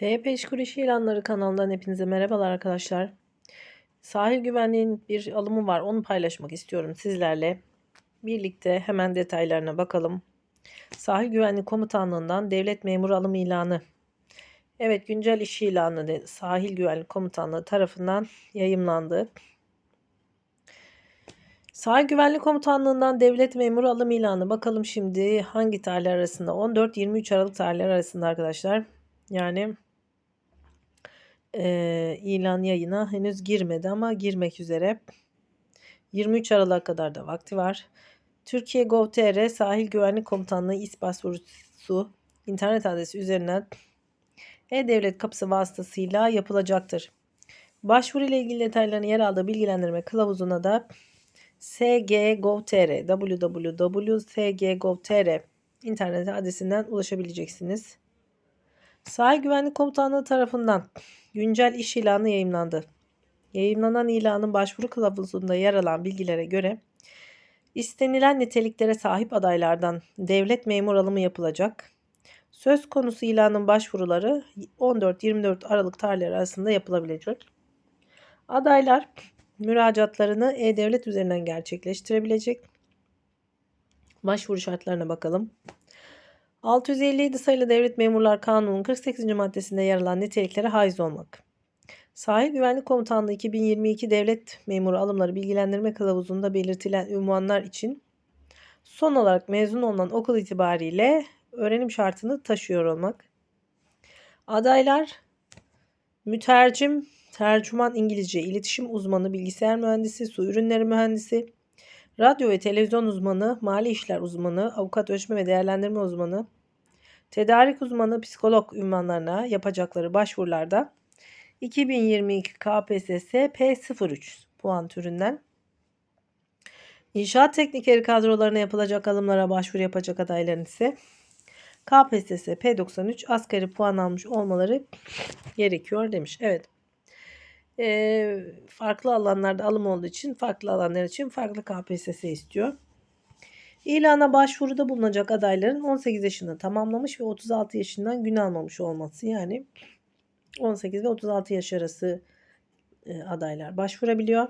TYP İşkur İşi İlanları kanalından hepinize merhabalar arkadaşlar. Sahil güvenliğinin bir alımı var. Onu paylaşmak istiyorum sizlerle. Birlikte hemen detaylarına bakalım. Sahil Güvenlik Komutanlığı'ndan devlet memuru alım ilanı. Evet güncel iş ilanı Sahil Güvenlik Komutanlığı tarafından yayımlandı. Sahil Güvenlik Komutanlığı'ndan devlet memuru alım ilanı. Bakalım şimdi hangi tarihler arasında? 14-23 Aralık tarihler arasında arkadaşlar. Yani e, ilan yayına henüz girmedi ama girmek üzere. 23 Aralık'a kadar da vakti var. Türkiye Gov.tr Sahil Güvenlik Komutanlığı İS başvurusu internet adresi üzerinden e-Devlet kapısı vasıtasıyla yapılacaktır. Başvuru ile ilgili detayların yer aldığı bilgilendirme kılavuzuna da sg.gov.tr www.sg.gov.tr internet adresinden ulaşabileceksiniz. Sahil Güvenlik Komutanlığı tarafından güncel iş ilanı yayımlandı. Yayımlanan ilanın başvuru kılavuzunda yer alan bilgilere göre istenilen niteliklere sahip adaylardan devlet memur alımı yapılacak. Söz konusu ilanın başvuruları 14-24 Aralık tarihleri arasında yapılabilecek. Adaylar müracaatlarını e-devlet üzerinden gerçekleştirebilecek. Başvuru şartlarına bakalım. 657 sayılı Devlet Memurlar Kanunu'nun 48. maddesinde yer alan niteliklere haiz olmak. Sahil Güvenlik Komutanlığı 2022 Devlet Memuru Alımları Bilgilendirme Kılavuzu'nda belirtilen ünvanlar için son olarak mezun olunan okul itibariyle öğrenim şartını taşıyor olmak. Adaylar mütercim, tercüman İngilizce, iletişim uzmanı, bilgisayar mühendisi, su ürünleri mühendisi, radyo ve televizyon uzmanı, mali işler uzmanı, avukat ölçme ve değerlendirme uzmanı, tedarik uzmanı, psikolog ünvanlarına yapacakları başvurularda 2022 KPSS P03 puan türünden İnşaat teknikeri kadrolarına yapılacak alımlara başvuru yapacak adayların ise KPSS P93 asgari puan almış olmaları gerekiyor demiş. Evet. Ee, farklı alanlarda alım olduğu için farklı alanlar için farklı KPSS istiyor. İlana başvuruda bulunacak adayların 18 yaşını tamamlamış ve 36 yaşından gün almamış olması yani 18 ve 36 yaş arası e, adaylar başvurabiliyor.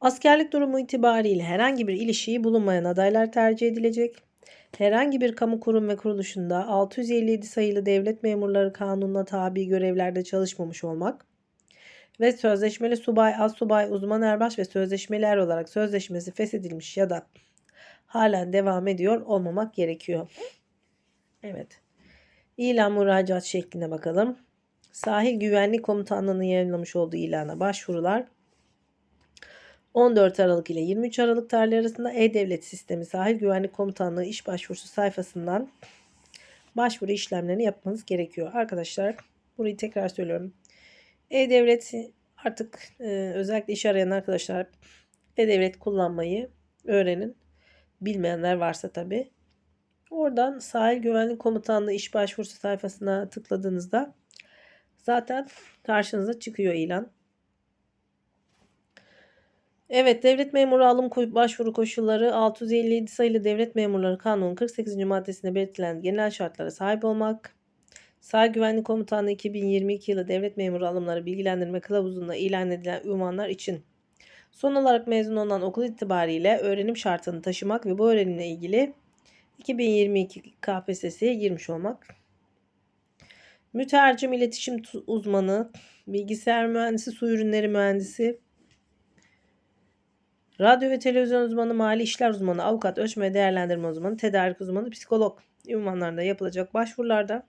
Askerlik durumu itibariyle herhangi bir ilişiği bulunmayan adaylar tercih edilecek. Herhangi bir kamu kurum ve kuruluşunda 657 sayılı devlet memurları kanununa tabi görevlerde çalışmamış olmak ve sözleşmeli subay, az subay, uzman erbaş ve sözleşmeli er olarak sözleşmesi feshedilmiş ya da halen devam ediyor olmamak gerekiyor. Evet. İlan müracaat şekline bakalım. Sahil Güvenlik Komutanlığı'nın yayınlamış olduğu ilana başvurular 14 Aralık ile 23 Aralık tarihleri arasında E-Devlet Sistemi Sahil Güvenlik Komutanlığı iş başvurusu sayfasından başvuru işlemlerini yapmanız gerekiyor. Arkadaşlar burayı tekrar söylüyorum. E-Devlet artık e, özellikle iş arayan arkadaşlar E-Devlet kullanmayı öğrenin. Bilmeyenler varsa tabi. Oradan Sahil Güvenlik Komutanlığı iş başvurusu sayfasına tıkladığınızda zaten karşınıza çıkıyor ilan. Evet, devlet memuru alım başvuru koşulları 657 sayılı Devlet Memurları Kanunu 48. maddesinde belirtilen genel şartlara sahip olmak. Sahil Güvenlik Komutanlığı 2022 yılı devlet memuru alımları bilgilendirme kılavuzunda ilan edilen ünvanlar için son olarak mezun olan okul itibariyle öğrenim şartını taşımak ve bu öğrenimle ilgili 2022 KPSS'ye girmiş olmak. Mütercim iletişim uzmanı, bilgisayar mühendisi, su ürünleri mühendisi, radyo ve televizyon uzmanı, mali işler uzmanı, avukat, ölçme değerlendirme uzmanı, tedarik uzmanı, psikolog ünvanlarında yapılacak başvurularda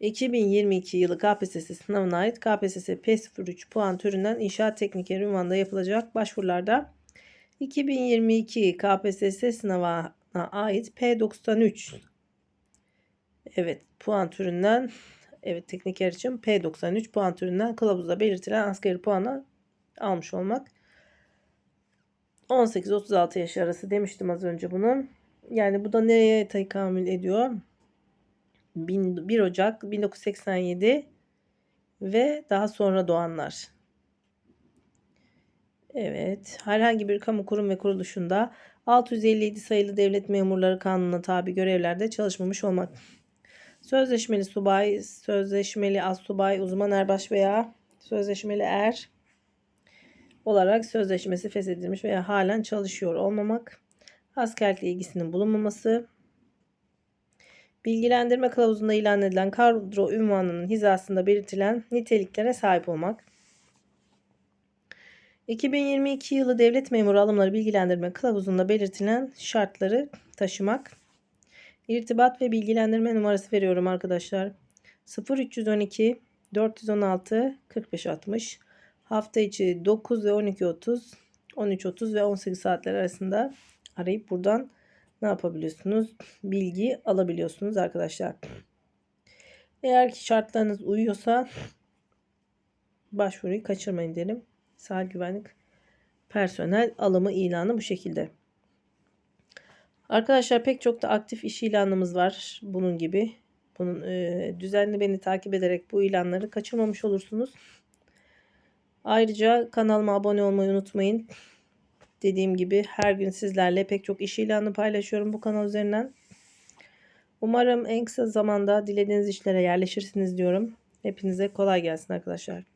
2022 yılı KPSS sınavına ait KPSS P03 puan türünden inşaat teknikeri ünvanında yapılacak başvurularda 2022 KPSS sınavına ait P93 Evet puan türünden evet tekniker için P93 puan türünden kılavuzda belirtilen asgari puanı almış olmak. 18-36 yaş arası demiştim az önce bunu. Yani bu da nereye tekamül ediyor? 1 Ocak 1987 ve daha sonra doğanlar. Evet, herhangi bir kamu kurum ve kuruluşunda 657 sayılı devlet memurları kanununa tabi görevlerde çalışmamış olmak. Sözleşmeli subay, sözleşmeli assubay, uzman erbaş veya sözleşmeli er olarak sözleşmesi feshedilmiş veya halen çalışıyor olmamak, askerlikle ilgisinin bulunmaması, bilgilendirme kılavuzunda ilan edilen kadro ünvanının hizasında belirtilen niteliklere sahip olmak, 2022 yılı devlet memuru alımları bilgilendirme kılavuzunda belirtilen şartları taşımak, irtibat ve bilgilendirme numarası veriyorum arkadaşlar. 0312 416 4560 hafta içi 9 ve 12.30 13.30 ve 18 saatler arasında arayıp buradan ne yapabiliyorsunuz? Bilgi alabiliyorsunuz arkadaşlar. Eğer ki şartlarınız uyuyorsa başvuruyu kaçırmayın derim. Sahil güvenlik personel alımı ilanı bu şekilde. Arkadaşlar pek çok da aktif iş ilanımız var bunun gibi. Bunun e, düzenli beni takip ederek bu ilanları kaçırmamış olursunuz. Ayrıca kanalıma abone olmayı unutmayın. Dediğim gibi her gün sizlerle pek çok iş ilanı paylaşıyorum bu kanal üzerinden. Umarım en kısa zamanda dilediğiniz işlere yerleşirsiniz diyorum. Hepinize kolay gelsin arkadaşlar.